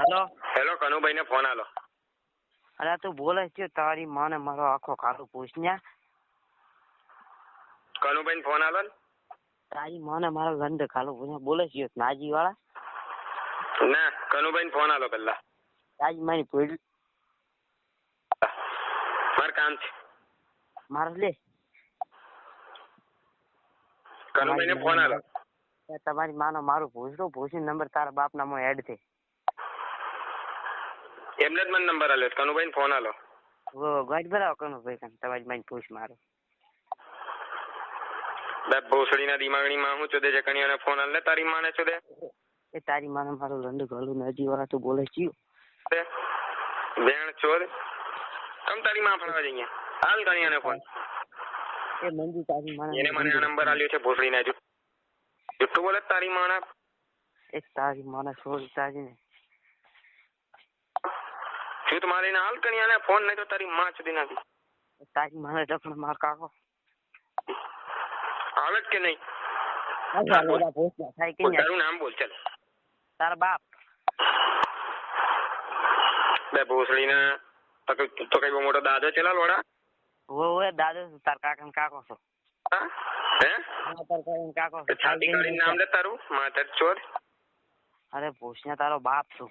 Hello. Hello Kanubhai ને phone આલો. અરે તું બોલે છે તારી માને મારો આખો કાળો પૂછન્યા કનુભાઈ ને ફોન આલો ને. તારી માને મારો ગંધ કાળો પૂછ્યા બોલે છે નાજી વાળા ના કનુભાઈ ને ફોન આલો પેલા. તારી મારી પૂછ મારે કામ છે. મારે લે. કનુભાઈ ને ફોન આલો. તમારી માનો મારું પૂછડું પૂછી નંબર તારા બાપ નામો એડ છે એમને જ મને નંબર આલ્યો કનુભાઈ ફોન આલો ગાડી ભરાવો કનો ભાઈ કાન તમારી મારી પૂછ મારો. બે ભોસડીના દિમાગની માં હું ચોદે છે કણીયાને ફોન આલ. ને તારી માને ચોદે એ તારી માને મારો લંડ ગળું નજી વાળા તું બોલે છે બેણ ચોદ તમ તારી માં ફરવા જઈએ હાલ કણીયાને ફોન એ મંજુ તારી માને એને મને આ નંબર આલ્યો છે ભોસડીના. જો જુઠ્ઠું બોલે તારી માના. એ તારી માને છોડ તારી ને. શું મારીને ના હાલ કણીયાને ફોન નહીં તો તારી માં સુધી નાખી તારી માને ડફણ માર કાકો. આવે કે નહીં. તારું નામ બોલ ચાલ. તારા બાપ. બે તો કઈ બહુ મોટો દાદો છે લોડા વો દાદો તાર કાકા ને કાકો છો. હા? હે? તાર કાકા કાકો છાતી કાઢીને નામ દે તારું માથે ચોર. અરે પૂછ્યા તારો બાપ છું.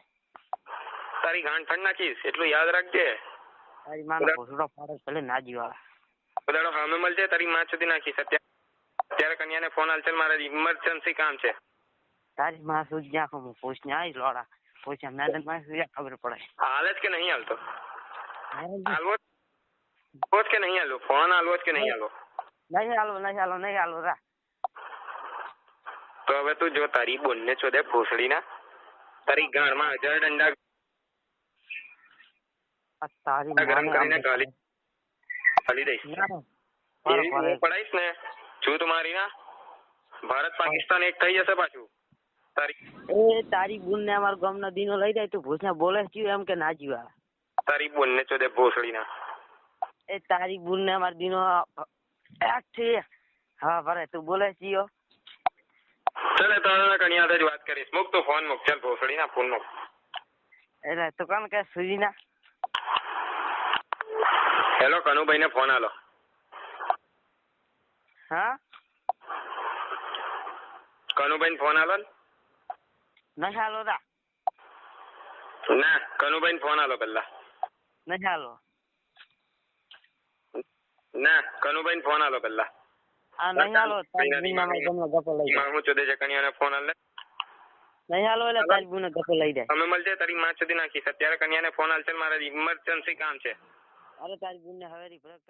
તારી ગાંઠ ફાડી નાખીશ એટલું યાદ રાખજે. તારી માનો ભૂસડો ફાડે ભલે નાજી વાળા બધાડો સામે મળજે તારી માં સુધી નાખીશ અત્યારે. અત્યારે કન્યાને ફોન હાલ છે મારે ઇમરજન્સી કામ છે. તારી માં સુધી નાખો હું પૂછને આવીશ લોડા. પૂછ્યા મેડમમાં સુધી ખબર પડે? હાલે જ કે નહીં હાલતો? હાલવો જ- હાલવો જ કે નહીં હાલવો? ફોન હાલવો જ કે નહીં હાલવો? નહીં હાલો નહીં હાલો નહીં હાલો રા તો હવે તું જો તારી બોનને ચોદે ભોસડીના. તારી ગાળમાં હજાર દંડા આ તારી ગરમ માને કરીને આમ- ગાલી ગાલી દઈશ ના, ના. એવી બરોબર. હું પડાઈશ ને છું તમારી ના ભારત પાકિસ્તાન એક થઈ જશે પાછું તારી એ તારી બુન ને અમારા ગામ નો દીનો લઈ જાય તું પૂછને બોલે છે એમ કે નાજી વાળા તારી બોનને ચોદે ભોસડીના એ તારી બુન ને અમારા દીનો એક છે હા ભરે તું બોલે છે ચાલે તારા કન્યા જ વાત કરીશ મૂક તું ફોન મૂક ચાલ ભોસડીના ફોન મૂક એટલે તું કોણ કે સુજી ના હેલો કનુભાઈ ને ફોન આલો. હા? કનુભાઈ ફોન આલો ને. નહીં હાલો રા ના કનુભાઈ ફોન આલો પેલા. નહીં હાલો. ના કનુભાઈ ફોન આલો પેલા. આ નહીં હાલો. હું ચોદે છે કન્યાને ફોન આલ. નહીં હાલો એટલે તારી બુન ગપ્પો લઈ જાય. અમે મળજે તારી માં સુધી નાખીશ. અત્યારે કન્યાને ફોન હાલ છે મારે ઇમરજન્સી કામ છે. અરે તારી બુન ને હવે બ્રેક